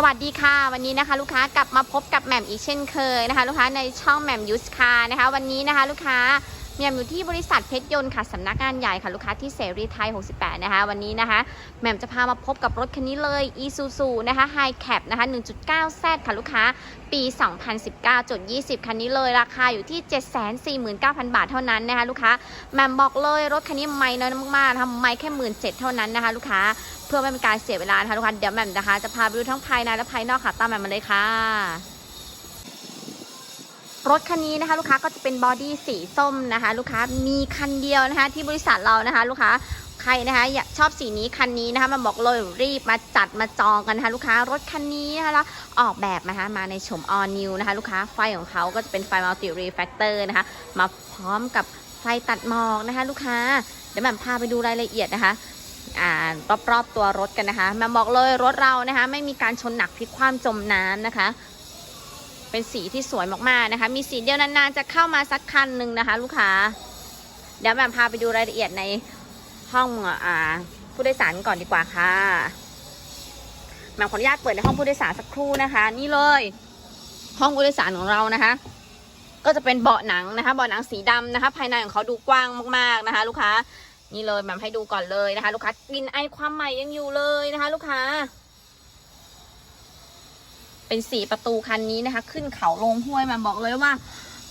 สวัสดีค่ะ วันนี้นะคะ ลูกค้ากลับมาพบกับแหม่มอีกเช่นเคยนะคะ ลูกค้าในช่องแหม่มยูสคานะคะ วันนี้นะคะ ลูกค้า แหม่มอยู่ที่บริษัทเพชรยนต์ค่ะสำนักงานใหญ่ค่ะลูกค้าที่เสรีไทย 68 นะคะ วันนี้นะคะแหม่มจะพามาพบกับรถคันนี้เลย Isuzu นะคะ High Cap นะคะ 1.9Z ค่ะลูกค้าปี 2019.20 คันนี้เลยราคาอยู่ที่ 749,000 บาทเท่านั้นนะคะลูกค้าแหม่มบอกเลยรถคันนี้ไม่น้อยมากๆนะคะไม่แค่หมื่นเเท่านั้นนะคะลูกค้าเพื่อไม่เป็นการเสียเวลานะคะทุกคนเดี๋ยวแหม่มนะคะจะพาไปดูทั้งภายในและภายนอกค่ะตามแหม่มมาเลยค่ะ รถคันนี้นะคะ ลูกค้าก็จะเป็นบอดี้สีส้มนะคะ ลูกค้ามีคันเดียวนะคะ ที่บริษัทเรานะคะ ลูกค้าใครนะคะอยากชอบสีนี้คันนี้นะคะมาบอกเลยรีบมาจัดมาจองกันนะคะลูกค้ารถคันนี้นะคะแล้วออกแบบนะคะมาในโฉม all new นะคะ ลูกค้าไฟของเขาก็จะเป็นไฟ multi reflector นะคะ มาพร้อมกับไฟตัดหมอกนะคะ ลูกค้าเดี๋ยวแม่พาไปดูรายละเอียดนะคะอรอบๆตัวรถกันนะคะม่มบอกเลยรถเรานะคะ ไม่มีการชนหนักพลิกคว่ำจมน้ำนะคะ เป็นสีที่สวยมากๆนะคะ มีสีเดียวนานๆจะเข้ามาสักคันหนึ่งนะคะ ลูกค้า เดี๋ยวแหม่มพาไปดูรายละเอียดในห้องอ่าผู้โดยสารก่อนดีกว่าค่ะแหม่มขออนุญาตเปิดในห้องผู้โดยสารสักครู่นะคะ นี่เลย ห้องผู้โดยสารของเรานะคะ ก็จะเป็นเบาะหนังนะคะเบาะหนังสีดำนะคะ ภายในของเขาดูกว้างมากๆนะคะ ลูกค้า นี่เลยแหม่มให้ดูก่อนเลยนะคะ ลูกค้ากลิ่นไอความใหม่ยังอยู่เลยนะคะ ลูกค้า เป็นสี่ประตูคันนี้นะคะ ขึ้นเขาลงห้วยมาบอกเลยว่า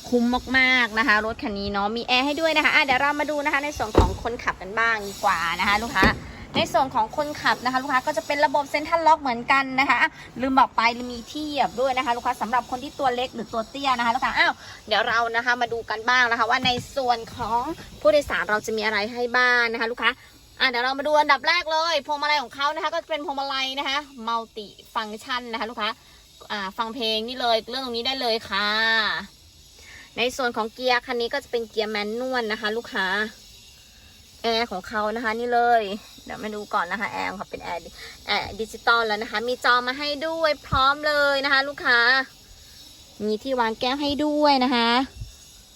คุ้มมากๆนะคะ รถคันนี้เนาะมีแอร์ให้ด้วยนะคะะเดี๋ยวเรามาดูนะคะในส่วนของคนขับกันบ้างดีกว่านะคะ ลูกค้าในส่วนของคนขับนะคะ ลูกค้าก็จะเป็นระบบเซ็นทรัลล็อกเหมือนกันนะคะลืมบอกไปมีที่เหยียบด้วยนะคะ ลูกค้าสำหรับคนที่ตัวเล็กหรือตัวเตี้ยนะคะลูกค้าอ้าวเดี๋ยวเรานะคะมาดูกันบ้างนะคะ ว่าในส่วนของผู้โดยสารเราจะมีอะไรให้บ้างนะคะ ลูกค้าอะเดี๋ยวเรามาดูอันดับแรกเลยพวงมาลัยของเขานะคะ ก็จะเป็นพวงมาลัยนะคะมัลติฟังก์ชันนะคะ ลูกค้า ฟังเพลงนี่เลยเรื่องตรงนี้ได้เลยค่ะ ในส่วนของเกียร์คันนี้ก็จะเป็นเกียร์แมนนวลนะคะ ลูกค้าแอร์ของเขานะคะนี่เลย เดี๋ยวมาดูก่อนนะคะแอร์ของเขาเป็นแอร์แอร์ดิจิตอลแล้วนะคะ มีจอมาให้ด้วยพร้อมเลยนะคะ ลูกค้า มีที่วางแก้วให้ด้วยนะคะ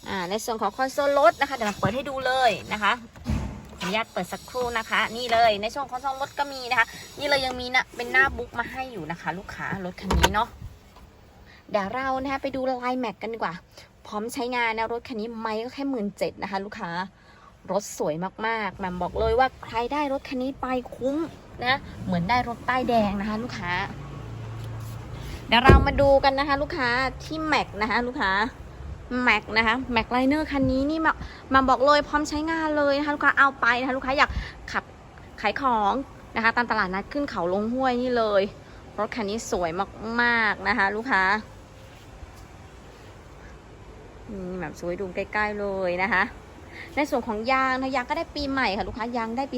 อ่าในส่วนของคอนโซลรถนะคะเดี๋ยวเราเปิดให้ดูเลยนะคะ ออนุญาตเปิดสักครู่นะคะ นี่เลยในช่วงของซองรถก็มีนะคะ นี่เลยยังมีนะเป็นหน้าบุ๊กมาให้อยู่นะคะ ลูกค้ารถคันนี้เนาะเดี๋ยวเรานะคะไปดูลายแม็กกันดีกว่า พร้อมใช้งานนะรถคันนี้ไม่ก็แค่หมื่นเจ็ดนะคะ ลูกค้ารถสวยมากๆแมมบอกเลยว่าใครได้รถคันนี้ไปคุ้มนะเหมือนได้รถป้ายแดงนะคะ ลูกค้าเดี๋ยวเรามาดูกันนะคะ ลูกค้าที่แม็กนะคะ ลูกค้า แม็กนะคะแม็กไลเนอร์คันนี้นี่มามาบอกเลยพร้อมใช้งานเลยนะคะลูกค้าเอาไปนะคะลูกค้าอยากขับขายของนะคะตามตลาดนัดขึ้นเขาลงห้วยนี่เลย รถคันนี้สวยมากๆนะคะ ลูกค้านี่แบบสวยดูใกล้ๆเลยนะคะ ในส่วนของยางนะยางก็ได้ปีใหม่ค่ะลูกค้ายางได้ปี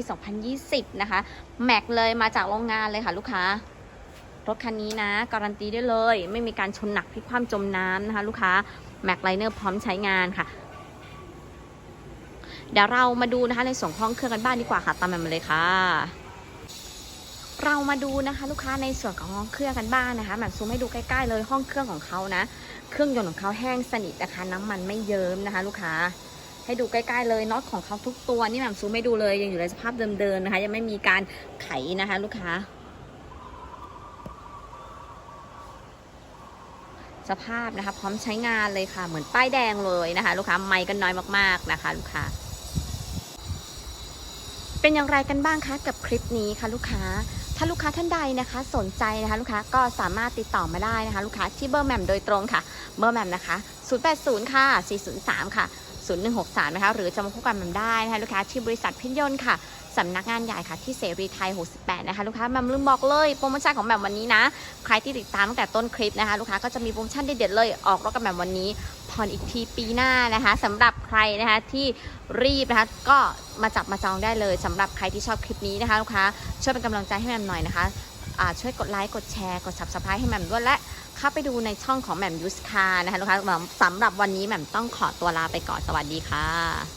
2020 นะคะ แม็กเลยมาจากโรงงานเลยค่ะลูกค้า รถคันนี้นะ การันตีได้เลย ไม่มีการชนหนักพลิกคว่ำจมน้ำนะคะ ลูกค้าแม็กไลเนอร์พร้อมใช้งานค่ะ เดี๋ยวเรามาดูนะคะในส่วนของห้องเครื่องกันบ้างดีกว่าค่ะ ตามมาเลยค่ะเรามาดูนะคะลูกค้าในส่วนของห้องเครื่องกันบ้างนะคะแบบซูมให้ดูใกล้ๆเลยห้องเครื่องของเขานะ เครื่องยนต์ของเขาแห้งสนิทนะคะ น้ำมันไม่เยิ้มนะคะ ลูกค้า ให้ดูใกล้ๆเลยน็อตของเขาทุกตัวนี่แบบซูมให้ดูเลยยังอยู่ในสภาพเดิมๆนะคะ ยังไม่มีการไขนะคะ ลูกค้า สภาพนะคะ พร้อมใช้งานเลยค่ะ เหมือนป้ายแดงเลยนะคะ ลูกค้าไม่กันน้อยมากๆนะคะ ลูกค้า เป็นอย่างไรกันบ้างคะกับคลิปนี้ค่ะลูกค้าถ้าลูกค้าท่านใดนะคะ สนใจนะคะลูกค้าก็สามารถติดต่อมาได้นะคะ ลูกค้าที่เบอร์แหม่มโดยตรงค่ะ เบอร์แหม่มนะคะ 080 ค่ะ 403 ค่ะ 0163 นะคะ หรือจะมาพบกันแหม่มได้นะคะลูกค้าที่บริษัทพิญยนต์ค่ะ สำนักงานใหญ่ค่ะที่เสรีไทย 68 นะคะ ลูกค้าแมมลืมบอกเลยโปรโมชั่นของแมมวันนี้นะ ใครที่ติดตามตั้งแต่ต้นคลิปนะคะ ลูกค้าก็จะมีโปรโมชั่นเด็ดๆเลยออกรถกับแมมวันนี้ผ่อนอีกทีปีหน้านะคะสำหรับใครนะคะที่รีบนะคะก็มาจับมาจองได้เลยสำหรับใครที่ชอบคลิปนี้นะคะลูกค้าช่วยเป็นกำลังใจให้แมมหน่อยนะคะช่วยกดไลค์กดแชร์กด subscribe ให้แหม่มด้วยและเข้าไปดูในช่องของแหม่มยูสคานะคะลูกค้าสำหรับวันนี้แหม่มต้องขอตัวลาไปก่อนสวัสดีค่ะ